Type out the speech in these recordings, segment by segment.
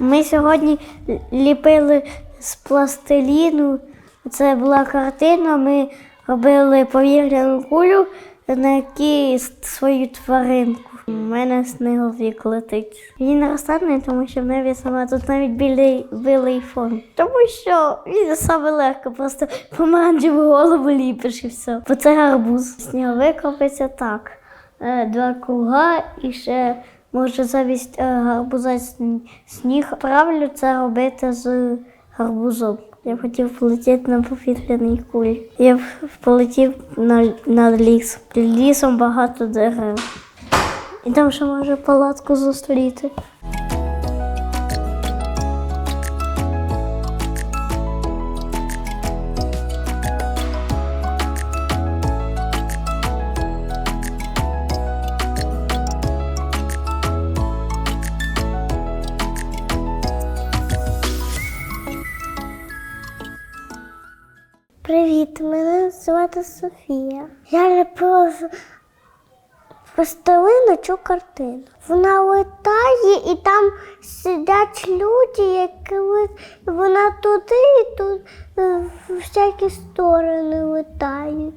Ми сьогодні ліпили з пластиліну. Це була картина. Ми робили повітряну кулю, на якій свою тваринку. У мене сниговік летить. Він не розтане, тому що в небі саме тут навіть білий, білий фон. Тому що він саме легко, просто помаранчеву голову ліпиш і все. Бо це гарбуз. Сніговик робиться так. Е, Два круга і ще може замість е, гарбуза сніг. Правильно це робити з гарбузом. Я хотів полетіти на повітряній кулі. Я б полетів на, на ліс. Під лісом багато дерев. І там ще може палатку зустріти. Звати Софія. Я з цю картину. Вона летає і там сидять люди, які вона туди і тут е, в всякі сторони летають.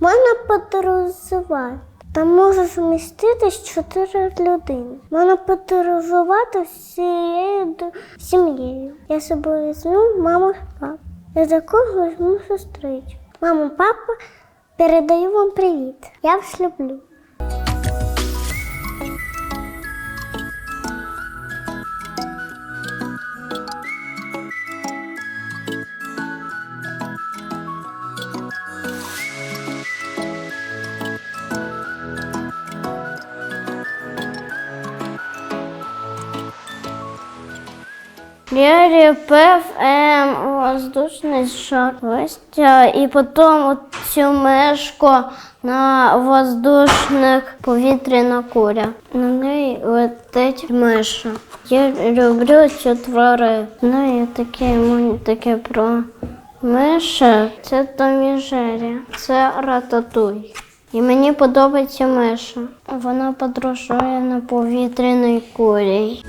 Можна подорожувати. Там може зміститись чотири людини. Можна подорожувати всією сім'єю. Я з собою візьму маму папу. Я також візьму сестричку. Мамо, папа, передаю вам привіт. Я вас люблю. Я ліпив ем, воздушний шар листя і потім цю мишку на воздушних повітряна куля. На неї летить миша. Я люблю цю тварину. Ну і таке, таке про миша. Це Томі це рататуй. І мені подобається миша. Вона подорожує на повітряній кулі.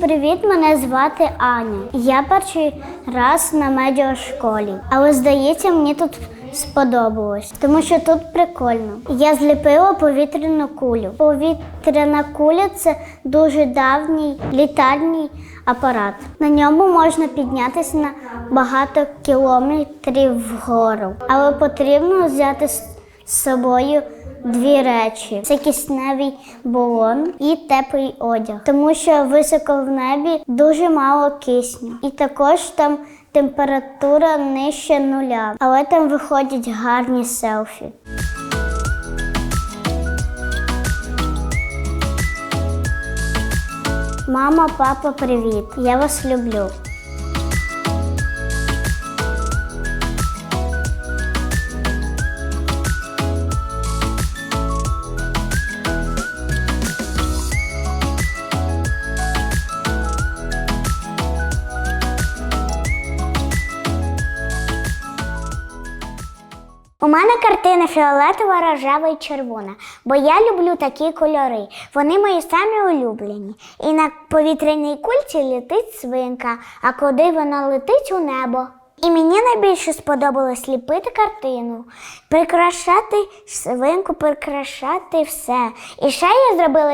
Привіт! Мене звати Аня. Я перший раз на медіашколі, але здається, мені тут сподобалось, тому що тут прикольно. Я зліпила повітряну кулю. Повітряна куля це дуже давній літальний апарат. На ньому можна піднятися на багато кілометрів вгору, але потрібно взяти з собою дві речі: це кисневий балон і теплий одяг, тому що високо в небі дуже мало кисню, і також там температура нижче нуля, але там виходять гарні селфі. Мама, папа, привіт! Я вас люблю. У мене картина фіолетова, рожева і червона, бо я люблю такі кольори. Вони мої самі улюблені. І на повітряній кульці летить свинка, а куди вона летить у небо. І мені найбільше сподобалось ліпити картину, прикрашати свинку, прикрашати все. І ще я зробила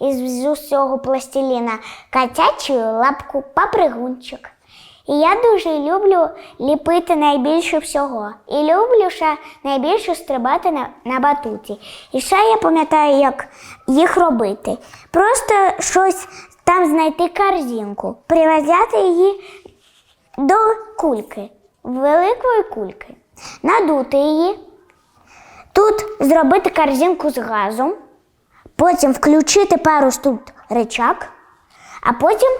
із- із усього пластиліна котячу лапку папригунчик. І я дуже люблю ліпити найбільше всього. І люблю ще найбільше стрибати на, на батуті. І ще я пам'ятаю, як їх робити. Просто щось там знайти корзинку, прив'язати її до кульки, великої кульки, надути її, тут зробити корзинку з газом, потім включити пару тут речак, а потім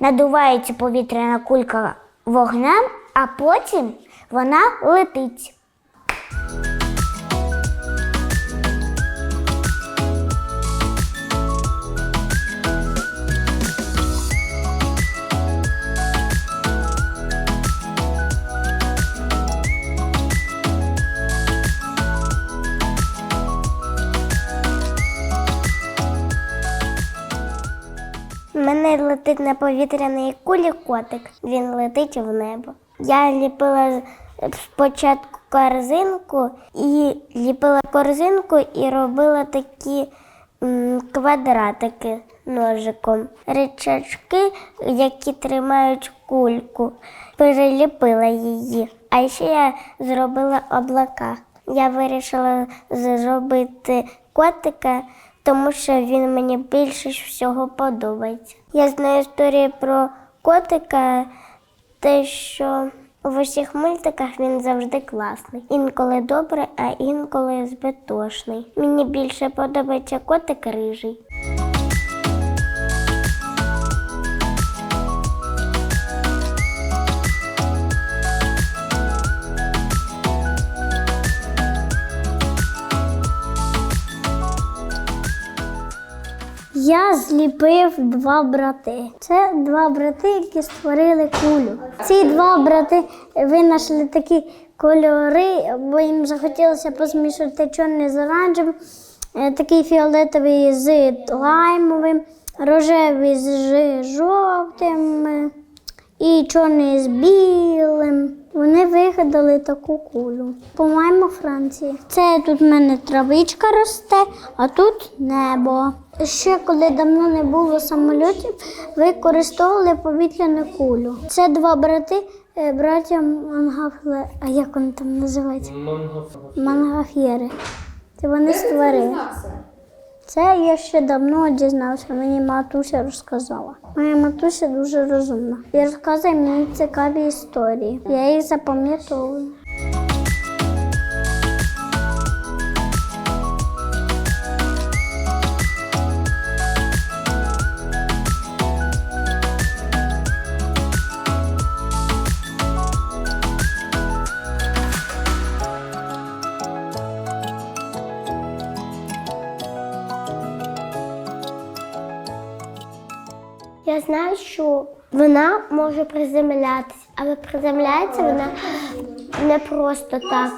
надувається повітряна кулька вогнем, а потім вона летить. Летить на повітряній кулі котик. Він летить в небо. Я ліпила спочатку корзинку і ліпила корзинку і робила такі квадратики ножиком. Речачки, які тримають кульку, переліпила її. А ще я зробила облака. Я вирішила зробити котика, тому що він мені більше всього подобається. Я знаю історію про котика, те, що в усіх мультиках він завжди класний. Інколи добрий, а інколи збитошний. Мені більше подобається котик рижий. Зліпив два брати. Це два брати, які створили кулю. Ці два брати винайшли такі кольори, бо їм захотілося посмішати чорний з оранжевим, е, такий фіолетовий з лаймовим, рожевий з жовтим е, і чорний з білим. Вони вигадали таку кулю. По-моєму, Франції. Це тут в мене травичка росте, а тут небо. Ще коли давно не було самольотів, використовували повітряну кулю. Це два брати, е, браття Мангафле. А як вони там називаються? Мангафєри. Це вони створили. Це я ще давно дізнався, мені матуся розказала. Моя матуся дуже розумна. І розказує мені цікаві історії. Я їх запам'ятовую. Я знаю, що вона може приземлятися, але приземляється вона не просто так.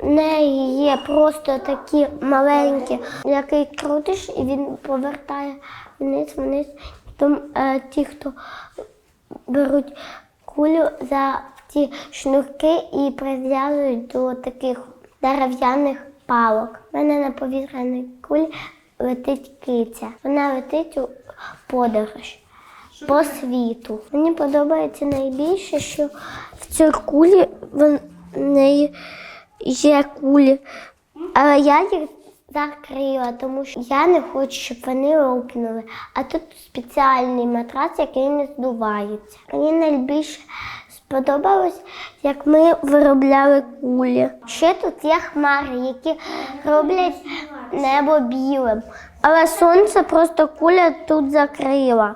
В неї є просто такі маленькі, який крутиш, і він повертає вниз, вниз. Потім е, ті, хто беруть кулю за ті шнурки і прив'язують до таких дерев'яних палок. У мене на повітряній кулі летить киця. Вона летить у подорож по світу. Мені подобається найбільше, що в цій кулі в неї є кулі, але я їх закрила, тому що я не хочу, щоб вони лопнули. А тут спеціальний матрац, який не здувається. Мені найбільше сподобалось, як ми виробляли кулі. Ще тут є хмари, які роблять небо білим. Але сонце просто куля тут закрила.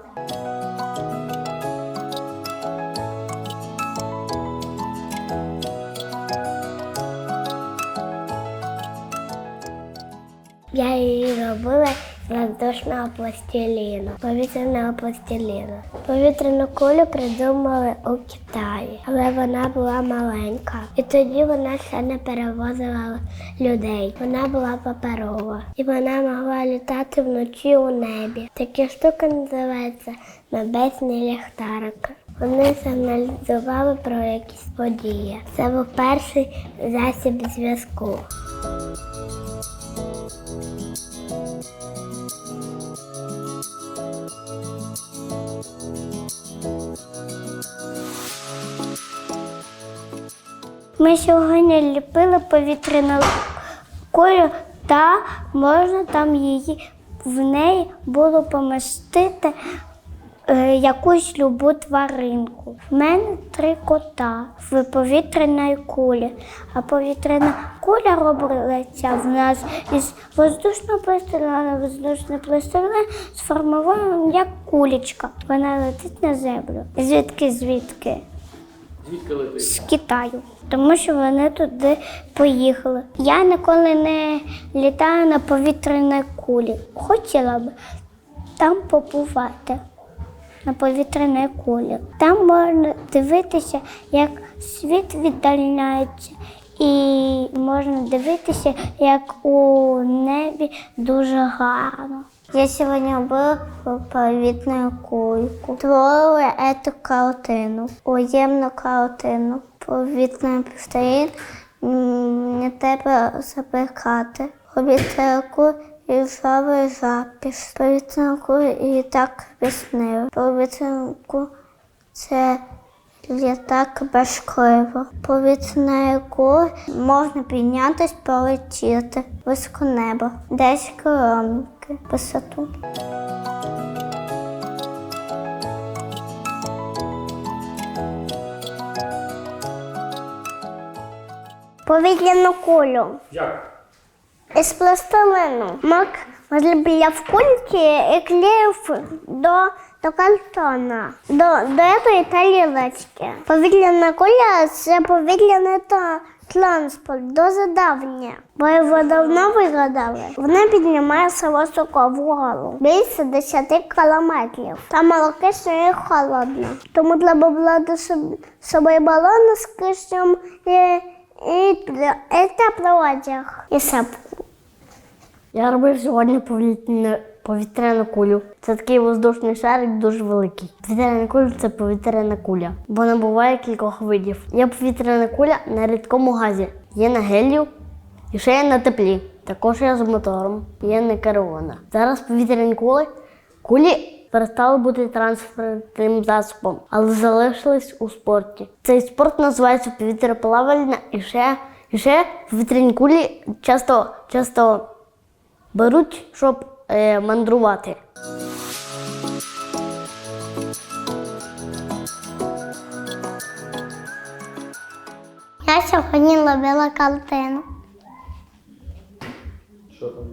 Я її робила воздушного пластиліну, повітряного пластиліну. Повітряну кулю придумали у Китаї, але вона була маленька. І тоді вона ще не перевозила людей. Вона була паперова. І вона могла літати вночі у небі. Такі штуки називаються небесні ліхтарики. Вони сигналізували про якісь події. Це був перший засіб зв'язку. Ми сьогодні ліпили повітряну кулю та можна там її в неї було помістити е, якусь любу тваринку. В мене три кота в повітряній кулі. А повітряна куля робиться в нас із воздушного пластилина. Воздушний пластилин сформований як кулечка. Вона летить на землю. Звідки звідки? Звідки летить? з Китаю, тому що вони туди поїхали. Я ніколи не літаю на повітряній кулі. Хотіла б там побувати на повітряній кулі. Там можна дивитися, як світ віддаляється, і можна дивитися, як у небі дуже гарно. Я сьогодні робила повітну кульку. Творила ету картину, уємну картину. Повітна повторін не треба запекати. Обіцяку і жави запис. Повітанку і так піснив. Повітанку це літак без криво. Повітряною кулею можна піднятись, полетіти високо неба. 10 кілометрів висоту. Повітряну кулю. Як? Із пластилину. Мак розліпляв кульки і клеїв до, до картона, до, до этой тарілочки. Повітряна куля це повітряний та транспорт, дуже давнє. Бо його давно вигадали. Вона піднімається високо вгору, більше 10 кілометрів. Та малокисно і холодно. Тому треба брати собі- балони з киснем і, і, і теплий одяг. І сапку. Я робив сьогодні повітряну, повітряну кулю. Це такий воздушний шарик дуже великий. Повітряна куля це повітряна куля. Вона буває кількох видів. Є повітряна куля на рідкому газі, є на гелію і ще є на теплі. Також є з мотором, є не керована. Зараз повітряні кули кулі перестали бути транспортним засобом, але залишились у спорті. Цей спорт називається повітряплавальна і ще, і ще повітряні кулі часто, часто беруть, щоб мандрувати. Я сьогодні ловила картину. Що там?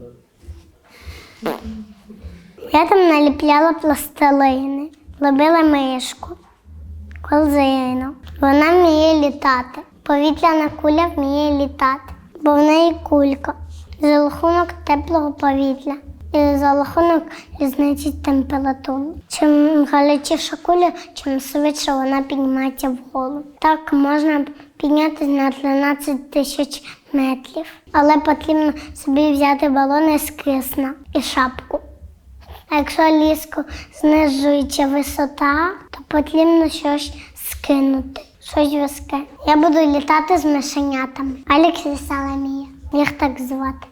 Я там наліпляла пластилини, ловила мишку, корзину. Вона вміє літати. Повітряна куля вміє літати, бо в неї кулька. За рахунок теплого повітря за рахунок різниці температури. Чим гарячіша куля, чим швидше вона піднімається вгору. Так можна піднятися на 13 тисяч метрів. Але потрібно собі взяти балони з кисна і шапку. А якщо різко знижується висота, то потрібно щось скинути, щось виске. Я буду літати з мишенятами. Алікс і Саламія. Їх так звати.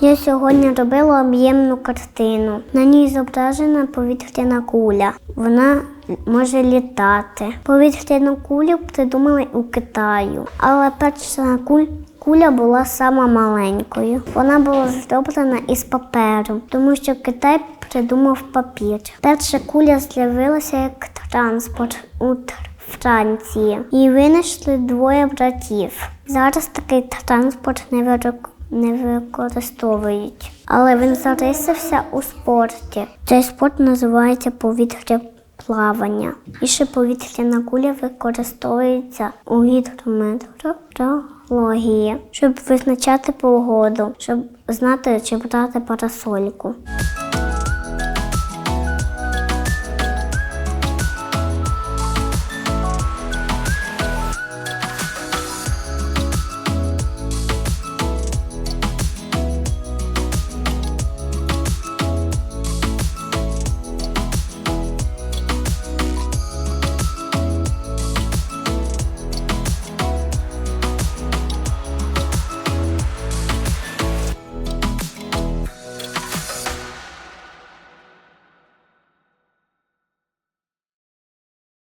Я сьогодні робила об'ємну картину. На ній зображена повітряна куля. Вона може літати. Повітряну кулю придумали у Китаю, але перша куль- куля була сама маленькою. Вона була зроблена із паперу, тому що Китай придумав папір. Перша куля з'явилася як транспорт у Франції. Її винайшли двоє братів. Зараз такий транспорт не вирок не використовують. Але він зарисився у спорті. Цей спорт називається повітря плавання. І ще повітряна куля використовується у гідрометеорології, щоб визначати погоду, щоб знати, чи брати парасольку.